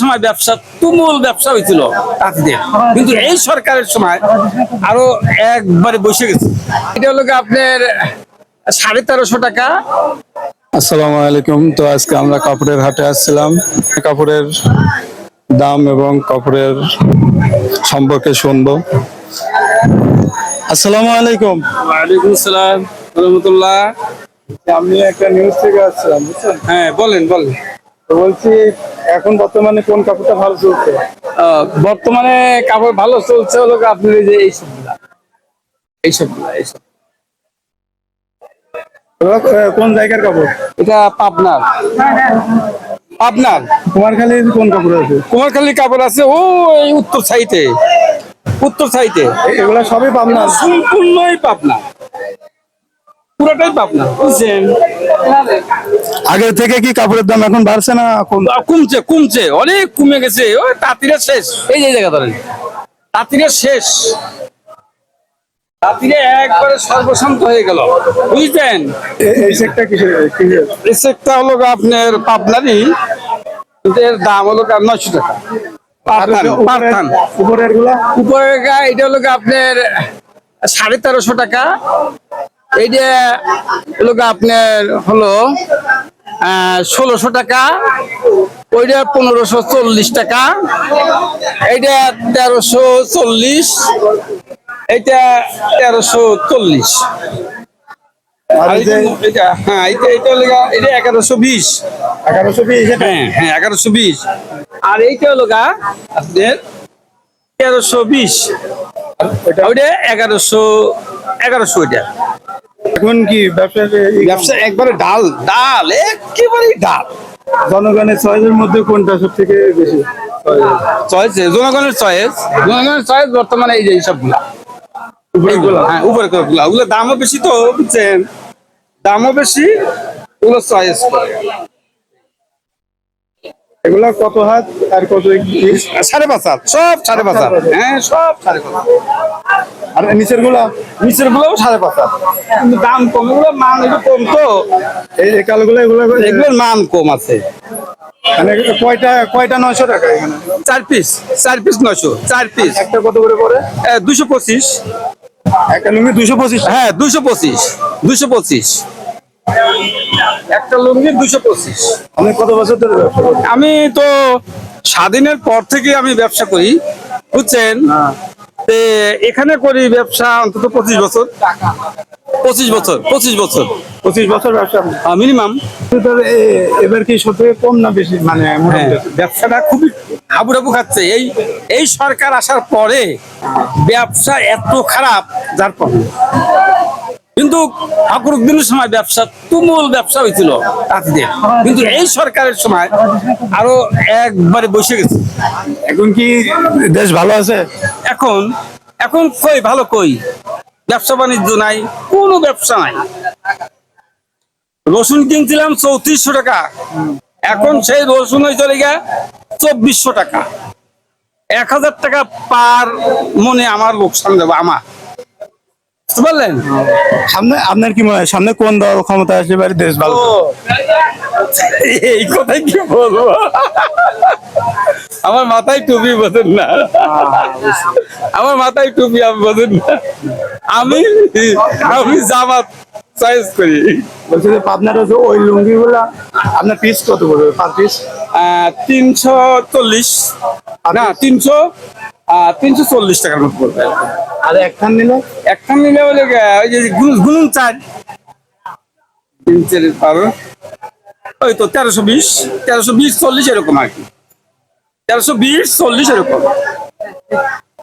সময় ব্যবসা তুমুল ব্যবসা হয়েছিল তাঁতিদের কিন্তু এই সরকারের সময় আরও একবারে বসে গেছে। এটা হলো আপনার সাড়ে তেরোশো টাকা। আসসালামু আলাইকুম। তো আজকে আমরা কাপড়ের হাটে আসছিলাম। কাপড়ের দাম এবং কাপড়ের সম্পর্কে শুনব। আসসালামু আলাইকুম। ওয়ালাইকুম আসসালাম রহমতুল্লাহ। আমি একটা নিউজ থেকে আসছিলাম বুঝছেন? হ্যাঁ বলেন বলেন। তো বলছি এখন বর্তমানে কোন কাপড়টা ভালো চলছে? বর্তমানে কাপড় ভালো চলছে হলো এই যে এগুলো, কোন জায়গার কাপড়? এটা পাবনার। পাবনার। কুমারখালীর কোন কাপড় আছে? কুমারখালী কাপড় আছে ও এই উত্তর সাইডে। উত্তর সাইডে। এগুলা সবই পাবনা সম্পূর্ণই পাবনা পুরোটাই পাবনা। বুঝছেন আগের থেকে কি কাপড়ের দাম এখন বাড়ছে না কমছে কমছে। অনেক কমে গেছে। ওই তাঁতিরা শেষ। এই যে জায়গা ধরেন। তাঁতিরা শেষ। তাঁতিরা একবারে সর্বশান্ত হয়ে গেল। বুঝলেন? এই সেটটা হলো আপনার পাবনারই। এর দাম হলো নয়শো টাকা। উপরেরগুলা গা এটা হলো আপনার সাড়ে তেরোশো টাকা। এইটা হলো আপনার হলো ষোলোশো টাকা ওইটা পনেরোশো চল্লিশ টাকা এইটা তেরোশো চল্লিশ এইটা তেরোশো চল্লিশ। হ্যাঁ এটা এটা এটা এগারোশো বিশ। এগারোশো বিশ এটা? হ্যাঁ হ্যাঁ এগারোশো বিশ। আর এইটা আপনার তেরোশো বিশ। ওইটা? এগারোশো এগারোশো ওইটা এখন কি ব্যবসা ব্যবসা একবারে ডাল ডাল একেবারে ডাল। জনগণের চয়েসের মধ্যে কোনটা সব থেকে বেশি? চয়েস জনগণের চয়েস। জনগণের চয়েস বর্তমানে এই যে এইসবগুলা। হ্যাঁ উপরে গুলা ওগুলো দামও বেশি তো বুঝছেন? দামও বেশি ওগুলো চয়েস এগুলা কত হাত আর কত সাড়ে পাঁচ হাত সব সাড়ে পাঁচ হাত। হ্যাঁ সব সাড়ে পাঁচ হাত। আর নিচেরগুলা নিচের গুলোও সাড়ে পাঁচ হাত। কিন্তু দাম কম এগুলো মান একটু কম তো। এই এই কালোগুলো এগুলো এগুলোর মান কম আছে। মানে কয়টা কয়টা নয়শো টাকা এখানে? চার পিস চার পিস নয়শো চার পিস। একটা কত করে পড়ে? দুশো পঁচিশ। একটা লুঙ্গি দুশো পঁচিশ? হ্যাঁ দুশো পঁচিশ দুশো পঁচিশ। একটা লুঙ্গি দুশো পঁচিশ। আমি কত বছর ধরে আমি তো স্বাধীনের পর থেকে আমি ব্যবসা করি বুঝছেন? তে এখানে করি ব্যবসা অন্তত পঁচিশ বছর। পঁচিশ বছর পঁচিশ বছর। পঁচিশ বছর ব্যবসা মিনিমাম। এবার কি থেকে কম না বেশি? মানে হ্যাঁ, ব্যবসাটা খুবই হাবুডাবু খাচ্ছে। এই এই সরকার আসার পরে ব্যবসা এত খারাপ যার পরে কিন্তু ঠাকুরুদ্দিনের সময় ব্যবসা তুমুল ব্যবসা হয়েছিল তাঁতিদের কিন্তু এই সরকারের সময় আরও একবারে বসে গেছে। এখন কি দেশ ভালো আছে? এখন এখন কই ভালো কই? ব্যবসা বাণিজ্য নাই কোনো ব্যবসা নাই। রসুন কিনছিলাম চৌত্রিশশো টাকা। এখন সেই রসুন হয়ে চলে গিয়া চব্বিশশো টাকা। এক হাজার টাকা পার মনে আমার লোকসান দেবো আমার। বুঝতে পারলেন? সামনে আপনার কি মনে হয় সামনে কোন দল ক্ষমতা আসলে দেশ ভালো এই কথাই কি বলব? আমার মাথায় টুপি বোঝেন না। আমার মাথায় টুপি আমি বোঝেন না। আমি আমি জামাত চয়েস করি। বলছি যে পাবনার হচ্ছে ওই লুঙ্গি গুলা আপনার পিস কত পড়বে? পার পিস তিনশো চল্লিশ। না তিনশো তিনশো চল্লিশ টাকার মতো পড়বে। আর একখান নিলে? একখান নিলে গিয়ে ওই যে গুনুন চার। তিন চার বারো ওই তো তেরোশো বিশ তেরোশো বিশ চল্লিশ এরকম আর কি। তেরোশো বিশ চল্লিশ এরকম।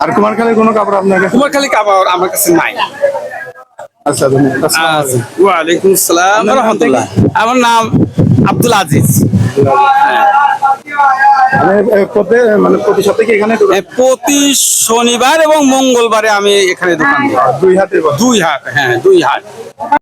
আর কুমারখালীর কোনো কাপড় খালি কাপড় আমার কাছে নাই। আচ্ছা আসসালামু। ওয়ালাইকুম সালাম আপনার রহমতুল্লাহ। আমার নাম আব্দুল আজিজ। মানে প্রতি মানে সপ্তাহে এখানে? প্রতি শনিবার এবং মঙ্গলবারে আমি এখানে দোকান দিই দুই হাতে দুই হাত হ্যাঁ দুই হাট